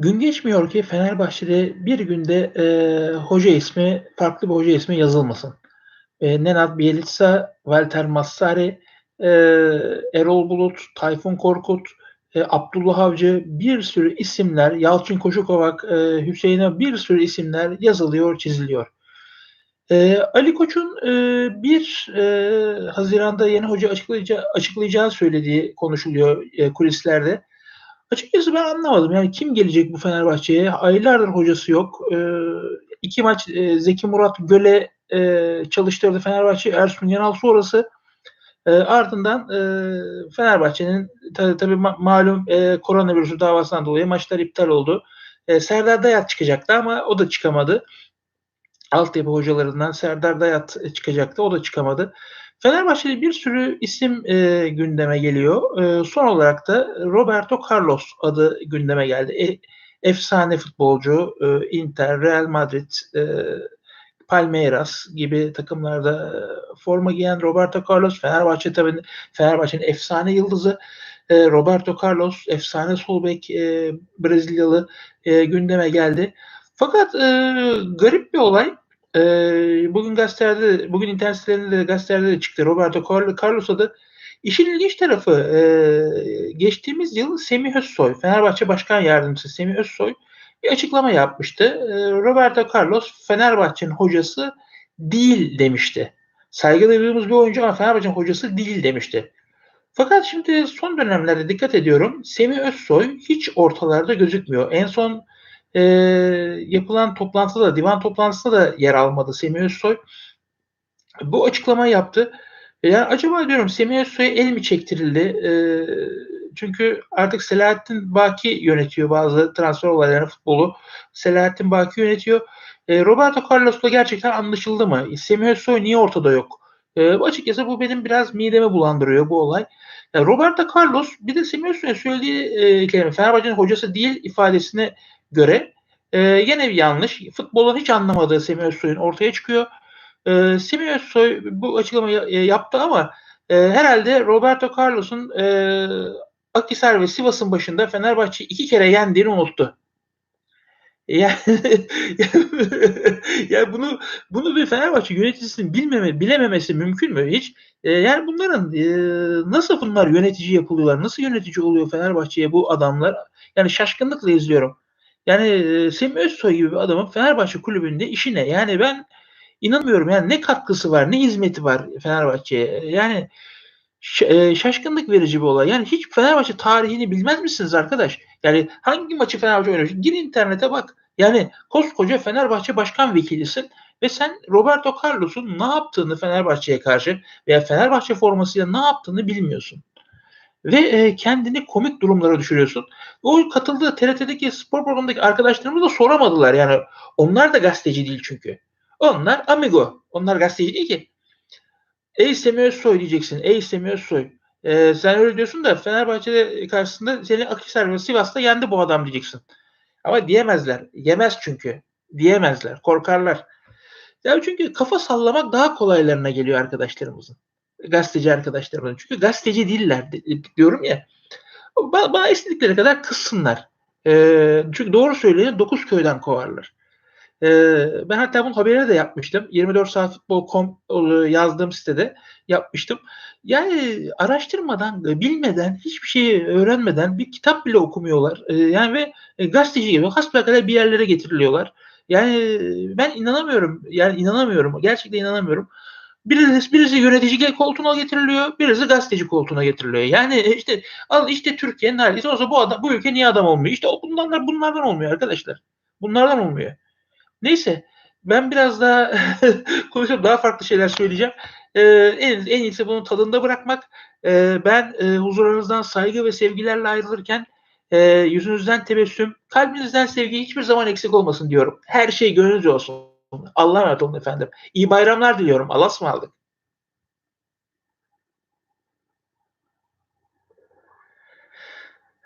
Gün geçmiyor ki Fenerbahçe'de bir günde eee, hoca ismi, farklı bir hoca ismi yazılmasın. Eee, Nenad Bielitsa, Walter Massari, eee, Erol Bulut, Tayfun Korkut, eee, Abdullah Avcı bir sürü isimler, Yalçın Koşukovak, eee, Hüseyin'e bir sürü isimler yazılıyor, çiziliyor. Eee, Ali Koç'un eee, 1 eee, Haziran'da yeni hoca açıklayacağı, açıklayacağı söylediği konuşuluyor eee, kulislerde. Açıkçası ben anlamadım. Yani kim gelecek bu Fenerbahçe'ye? Aylardır hocası yok. Eee, iki maç eee, Zeki Murat Göle eee, çalıştırdı Fenerbahçe. Ersun Yanal sonrası eee, ardından eee, Fenerbahçe'nin tabii, tabii ma- malum eee, koronavirüsü davasından dolayı maçlar iptal oldu. Eee, Serdar Dayat çıkacaktı ama o da çıkamadı. Altyapı hocalarından Serdar Dayat çıkacaktı. O da çıkamadı. Fenerbahçe'de bir sürü isim eee, gündeme geliyor. Eee, son olarak da Roberto Carlos adı gündeme geldi. E, efsane futbolcu. eee, Inter, Real Madrid, eee, Palmeiras gibi takımlarda forma giyen Roberto Carlos Fenerbahçe tabii Fenerbahçe'nin efsane yıldızı. Eee, Roberto Carlos efsane sol bek eee, Brezilyalı eee, gündeme geldi. Fakat eee, garip bir olay. Eee, bugün gazetelerde, bugün internet sitelerinde de gazetelerde de çıktı. Roberto Carl- Carlos adı. İşin ilginç tarafı eee, geçtiğimiz yıl Semih Özsoy, Fenerbahçe Başkan Yardımcısı Semih Özsoy bir açıklama yapmıştı. Eee, Roberto Carlos Fenerbahçe'nin hocası değil demişti. Saygı duyduğumuz bir oyuncu ama Fenerbahçe'nin hocası değil demişti. Fakat şimdi son dönemlerde dikkat ediyorum. Semih Özsoy hiç ortalarda gözükmüyor. En son eee, yapılan toplantıda, divan toplantısında da yer almadı Semih Özsoy. Bu açıklamayı yaptı. Yani acaba diyorum Semih Özsoy'a el mi çektirildi? Eee, çünkü artık Selahattin Baki yönetiyor bazı transfer olaylarını, futbolu. Selahattin Baki yönetiyor. Eee, Roberto Carlos'la gerçekten anlaşıldı mı? Semih Özsoy niye ortada yok? Eee, açıkçası bu benim biraz midemi bulandırıyor bu olay. Roberto Carlos bir de Semih Özsoy'un söylediği eee, kelime Fenerbahçe'nin hocası değil ifadesine göre eee, gene bir yanlış. Futbolun hiç anlamadığı Semih Özsoy'un ortaya çıkıyor. Eee, Semih Özsoy bu açıklamayı e, yaptı ama eee, herhalde Roberto Carlos'un eee Akhisar ve Sivas'ın başında Fenerbahçe iki kere yendiğini unuttu. Yani, ya bunu bunu bir Fenerbahçe yöneticisinin bilmeme, bilememesi mümkün mü hiç? Eee, yani bunların nasıl bunlar yönetici yapılıyorlar? Nasıl yönetici oluyor Fenerbahçe'ye bu adamlar? Yani şaşkınlıkla izliyorum. Yani eee, Semih Özsoy gibi bir adamın Fenerbahçe kulübünde işi ne? Yani ben inanmıyorum. Yani ne katkısı var, ne hizmeti var Fenerbahçe'ye? Yani şaşkınlık verici bir olay. Yani hiç Fenerbahçe tarihini bilmez misiniz arkadaş? Yani hangi maçı Fenerbahçe oynamış? Gir internete bak. Yani koskoca Fenerbahçe başkan vekilisin ve sen Roberto Carlos'un ne yaptığını Fenerbahçe'ye karşı veya Fenerbahçe formasıyla ne yaptığını bilmiyorsun. Ve e, kendini komik durumlara düşürüyorsun. O katıldığı TRT'deki spor programındaki arkadaşlarımız da soramadılar. Yani onlar da gazeteci değil çünkü. Onlar amigo. Onlar gazeteci değil ki. Ey Semih Özsoy diyeceksin. Ey Semih Özsoy. Ee, sen öyle diyorsun da Fenerbahçe'de karşısında seni Akhisar ve Sivas'ta yendi bu adam diyeceksin. Ama diyemezler. Yemez çünkü. Diyemezler. Korkarlar. Ya çünkü kafa sallamak daha kolaylarına geliyor arkadaşlarımızın. Gazeteci arkadaşlarımızın. Çünkü gazeteci değiller di- diyorum ya. Ba- Bana istedikleri kadar kızsınlar. Ee, çünkü doğru söyleyeni dokuz köyden kovarlar. Ee, ben hatta bunun haberini de yapmıştım. 24 saat futbol.com yazdığım sitede yapmıştım. Yani araştırmadan, e, bilmeden, hiçbir şeyi öğrenmeden bir kitap bile okumuyorlar. Ee, yani ve e, gazeteci gibi hasbelkader bir yerlere getiriliyorlar. Yani e, ben inanamıyorum. Yani inanamıyorum. Gerçekten inanamıyorum. Birisi, birisi yönetici koltuğuna getiriliyor, birisi gazeteci koltuğuna getiriliyor. Yani işte al işte Türkiye'nin hali. Olsa bu adam, bu ülke niye adam olmuyor? İşte bunlardan bunlardan olmuyor arkadaşlar. Bunlardan olmuyor. Neyse ben biraz daha konuşup daha farklı şeyler söyleyeceğim. Ee, en, en iyisi bunun tadında bırakmak. Ee, ben e, huzurunuzdan saygı ve sevgilerle ayrılırken e, yüzünüzden tebessüm, kalbinizden sevgi hiçbir zaman eksik olmasın diyorum. Her şey gönlünüzce olsun. Allah'a emanet olun efendim. İyi bayramlar diliyorum. Allah'a ısmarladık.